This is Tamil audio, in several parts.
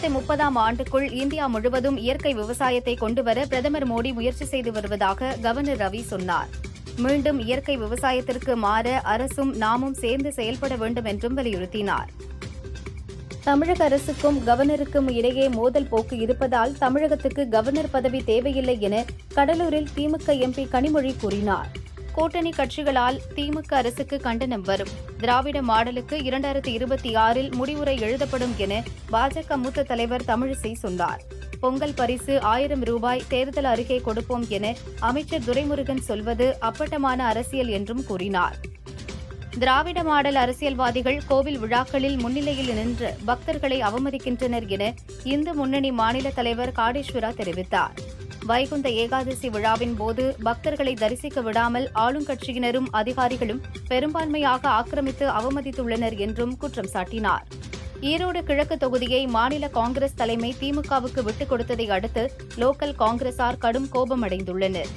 இரண்டாயிரத்தி முப்பதாம் ஆண்டுக்குள் இந்தியா முழுவதும் இயற்கை விவசாயத்தை கொண்டுவர பிரதமர் மோடி முயற்சி செய்து வருவதாக கவர்னர் ரவி சொன்னார். மீண்டும் இயற்கை விவசாயத்திற்கு மாற அரசும் நாமும் சேர்ந்து செயல்பட வேண்டும் என்றும் வலியுறுத்தினார். தமிழக அரசுக்கும் கவர்னருக்கும் இடையே மோதல் போக்கு இருப்பதால் தமிழகத்துக்கு கவர்னர் பதவி தேவையில்லை என கடலூரில் திமுக எம்பி கனிமொழி கூறினார். கூட்டணி கட்சிகளால் திமுக அரசுக்கு கண்டனம் வரும். திராவிட மாடலுக்கு இரண்டாயிரத்தி இருபத்தி ஆறில் முடிவுரை எழுதப்படும் என பாஜக மூத்த தலைவர் தமிழிசை சொன்னார். பொங்கல் பரிசு ஆயிரம் ரூபாய் தேர்தல் அருகே கொடுப்போம் என அமைச்சர் துரைமுருகன் சொல்வது அப்பட்டமான அரசியல் என்றும் கூறினார். திராவிட மாடல் அரசியல்வாதிகள் கோவில் விழாக்களில் முன்னிலையில் நின்று பக்தர்களை அவமதிக்கின்றனர் என இந்து முன்னணி மாநில தலைவர் காடேஸ்வரா தெரிவித்தார். வைகுந்த ஏகாதசி விழாவின் போது பக்தர்களை தரிசிக்க விடாமல் ஆளுங்கட்சியினரும் அதிகாரிகளும் பெரும்பான்மையாக ஆக்கிரமித்து அவமதித்துள்ளனர் என்றும் குற்றம் சாட்டினார். ஈரோடு கிழக்கு தொகுதியை மாநில காங்கிரஸ் தலைமை திமுகவுக்கு விட்டுக் கொடுத்ததை அடுத்து லோக்கல் காங்கிரசார் கடும் கோபமடைந்துள்ளனர்.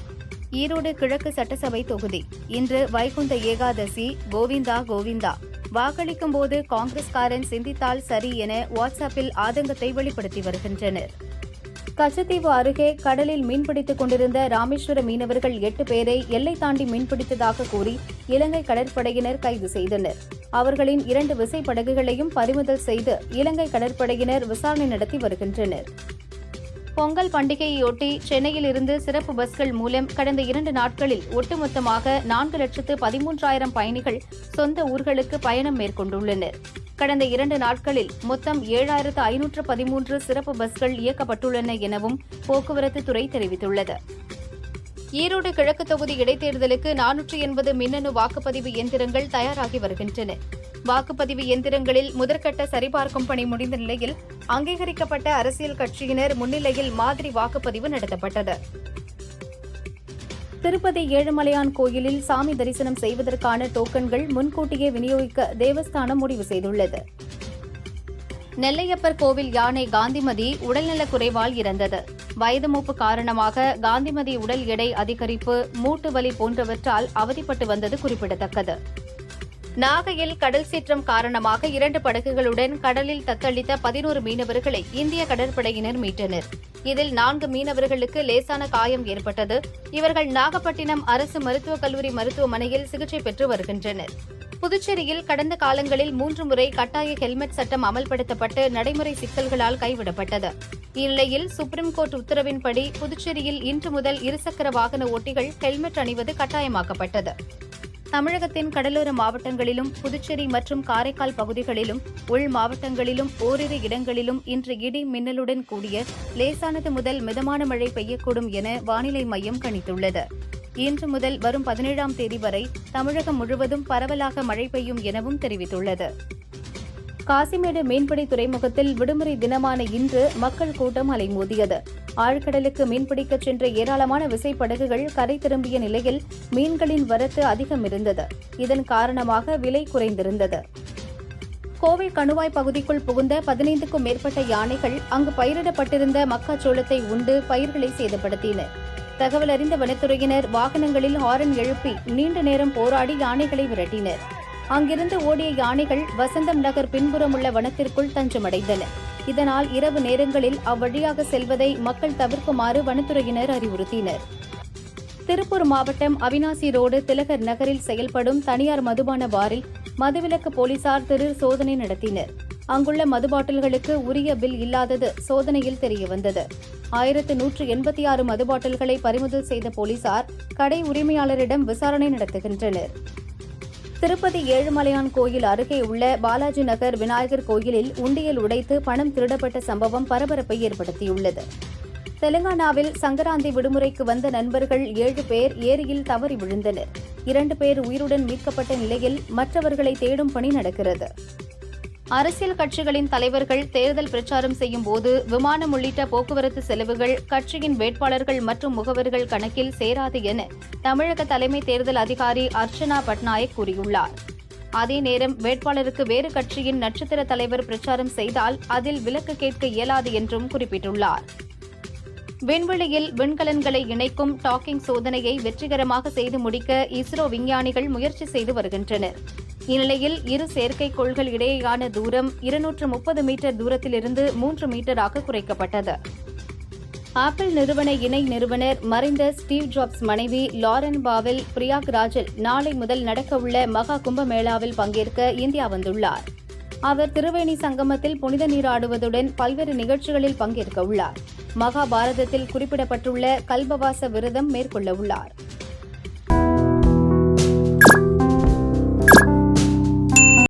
ஈரோடு கிழக்கு சட்டசபை தொகுதி இன்று வைகுந்த ஏகாதசி கோவிந்தா கோவிந்தா. வாக்களிக்கும் போது காங்கிரஸ்காரன் சிந்தித்தால் சரி என வாட்ஸ்அப்பில் ஆதங்கத்தை வெளிப்படுத்தி வருகின்றனர். கச்சத்தீவு அருகே கடலில் மீன்பிடித்துக் கொண்டிருந்த ராமேஸ்வர மீனவர்கள் எட்டு பேரை எல்லை தாண்டி மீன்பிடித்ததாக கூறி இலங்கை கடற்படையினர் கைது செய்தனர். அவர்களின் இரண்டு விசைப்படகுகளையும் பறிமுதல் செய்து இலங்கை கடற்படையினர் விசாரணை நடத்தி வருகின்றனர். பொங்கல் பண்டிகையொட்டி சென்னையில் இருந்து சிறப்பு பஸ்கள் மூலம் கடந்த இரண்டு நாட்களில் ஒட்டுமொத்தமாக நான்கு லட்சத்து பதிமூன்றாயிரம் பயணிகள் சொந்த ஊர்களுக்கு பயணம் மேற்கொண்டுள்ளனர். கடந்த இரண்டு நாட்களில் மொத்தம் ஏழாயிரத்து ஐநூற்று பதிமூன்று சிறப்பு பஸ்கள் இயக்கப்பட்டுள்ளன எனவும் போக்குவரத்து துறை தெரிவித்துள்ளது. ஈரோடு கிழக்கு தொகுதி இடைத்தேர்தலுக்கு நானூற்று எண்பது மின்னணு வாக்குப்பதிவு இயந்திரங்கள் தயாராகி வருகின்றன. வாக்குப்பதிவு இயந்திரங்களில் முதற்கட்ட சரிபார்க்கும் பணி முடிந்த நிலையில் அங்கீகரிக்கப்பட்ட அரசியல் கட்சியினர் முன்னிலையில் மாதிரி வாக்குப்பதிவு நடத்தப்பட்டது. திருப்பதி ஏழுமலையான் கோயிலில் சாமி தரிசனம் செய்வதற்கான டோக்கன்கள் முன்கூட்டியே விநியோகிக்க தேவஸ்தானம் முடிவு செய்துள்ளது. நெல்லையப்பர் கோவில் யானை காந்திமதி உடல்நலக் குறைவால் இறந்தது. வயது மூப்பு காரணமாக காந்திமதி உடல் எடை அதிகரிப்பு மூட்டு வலி போன்றவற்றால் அவதிப்பட்டு வந்தது குறிப்பிடத்தக்கது. நாகையில் கடல் சீற்றம் காரணமாக இரண்டு படகுகளுடன் கடலில் தத்தளித்த பதினோரு மீனவர்களை இந்திய கடற்படையினர் மீட்டனர். இதில் நான்கு மீனவர்களுக்கு லேசான காயம் ஏற்பட்டது. இவர்கள் நாகப்பட்டினம் அரசு மருத்துவக் கல்லூரி மருத்துவமனையில் சிகிச்சை பெற்று வருகின்றனர். புதுச்சேரியில் கடந்த காலங்களில் மூன்று முறை கட்டாய ஹெல்மெட் சட்டம் அமல்படுத்தப்பட்டு நடைமுறை சிக்கல்களால் கைவிடப்பட்டது. இந்நிலையில் சுப்ரீம் கோர்ட் உத்தரவின்படி புதுச்சேரியில் இன்று முதல் இருசக்கர வாகன ஓட்டிகள் ஹெல்மெட் அணிவது கட்டாயமாக்கப்பட்டது. தமிழகத்தின் கடலோர மாவட்டங்களிலும் புதுச்சேரி மற்றும் காரைக்கால் பகுதிகளிலும் உள் மாவட்டங்களிலும் ஓரிரு இடங்களிலும் இன்று இடி மின்னலுடன் கூடிய லேசானது முதல் மிதமான மழை பெய்யக்கூடும் என வானிலை மையம் கணித்துள்ளது. இன்று முதல் வரும் பதினேழாம் தேதி வரை தமிழகம் முழுவதும் பரவலாக மழை பெய்யும் எனவும் தெரிவித்துள்ளது. காசிமேடு மீன்பிடி துறைமுகத்தில் விடுமுறை தினமான இன்று மக்கள் கூட்டம் அலைமோதியது. ஆழ்கடலுக்கு மீன்பிடிக்கச் சென்ற ஏராளமான விசைப்படகுகள் கரை திரும்பிய நிலையில் மீன்களின் வரத்து அதிகம் இருந்தது. இதன் காரணமாக விலை குறைந்திருந்தது. கோவை கணுவாய் பகுதிக்குள் புகுந்த பதினைந்துக்கும் மேற்பட்ட யானைகள் அங்கு பயிரிடப்பட்டிருந்த மக்காச்சோளத்தை உண்டு பயிர்களை சேதப்படுத்தின. தகவல் அறிந்த வனத்துறையினர் வாகனங்களில் ஹாரன் எழுப்பி நீண்ட நேரம் போராடி யானைகளை விரட்டினர். அங்கிருந்து ஓடிய யானைகள் வசந்தம் நகர் பின்புறம் உள்ள வனத்திற்குள் தஞ்சமடைந்தன. இதனால் இரவு நேரங்களில் அவ்வழியாக செல்வதை மக்கள் தவிர்க்குமாறு வனத்துறையினர் அறிவுறுத்தினர். திருப்பூர் மாவட்டம் அவினாசி ரோடு திலகர் நகரில் செயல்படும் தனியார் மதுபான பாரில் மதுவிலக்கு போலீசார் திரு சோதனை நடத்தினர். அங்குள்ள மது பாட்டில்களுக்கு உரிய பில் இல்லாதது சோதனையில் தெரியவந்தது. ஆயிரத்து நூற்று எண்பத்தி ஆறு மது பாட்டில்களை பறிமுதல் செய்த போலீசார் கடை உரிமையாளரிடம் விசாரணை நடத்துகின்றனர். திருப்பதி ஏழுமலையான் கோயில் அருகே உள்ள பாலாஜி நகர் விநாயகர் கோயிலில் உண்டியல் உடைத்து பணம் திருடப்பட்ட சம்பவம் பரபரப்பை ஏற்படுத்தியுள்ளது. தெலுங்கானாவில் சங்கராந்தி விடுமுறைக்கு வந்த நண்பர்கள் ஏழு பேர் ஏரியில் தவறி விழுந்தனர். இரண்டு பேர் உயிருடன் மீட்கப்பட்ட நிலையில் மற்றவர்களை தேடும் பணி நடக்கிறது. அரசியல் கட்சிகளின் தலைவர்கள் தேர்தல் பிரச்சாரம் செய்யும் போது விமானம் உள்ளிட்ட போக்குவரத்து செலவுகள் கட்சியின் வேட்பாளர்கள் மற்றும் முகவர்கள் கணக்கில் சேராது என தமிழக தலைமை தேர்தல் அதிகாரி அர்ச்சனா பட்நாயக் கூறியுள்ளார். அதே நேரம் வேட்பாளருக்கு வேறு கட்சியின் நட்சத்திர தலைவர் பிரச்சாரம் செய்தால் அதில் விலக்கு கேட்க இயலாது என்றும் குறிப்பிட்டுள்ளார். விண்வெளியில் விண்கலன்களை இணைக்கும் டாக்கிங் சோதனையை வெற்றிகரமாக செய்து முடிக்க இஸ்ரோ விஞ்ஞானிகள் முயற்சி செய்து வருகின்றனர். இந்நிலையில் இரு செயற்கைக்கோள்கள் இடையேயான தூரம் இருநூற்று முப்பது மீட்டர் தூரத்திலிருந்து மூன்று மீட்டராக குறைக்கப்பட்டது. ஆப்பிள் நிறுவன இணை நிறுவனர் மறைந்த ஸ்டீவ் ஜாப்ஸ் மனைவி லாரன் பாவெல் பிரியாக்ராஜில் நாளை முதல் நடக்கவுள்ள மகா கும்பமேளாவில் பங்கேற்க இந்தியா வந்துள்ளார். அவர் திருவேணி சங்கமத்தில் புனித நீராடுவதுடன் பல்வேறு நிகழ்ச்சிகளில் பங்கேற்க உள்ளார் மகாபாரதத்தில் குறிப்பிடப்பட்டுள்ள கல்பவாச விரதம் மேற்கொள்ள உள்ளார்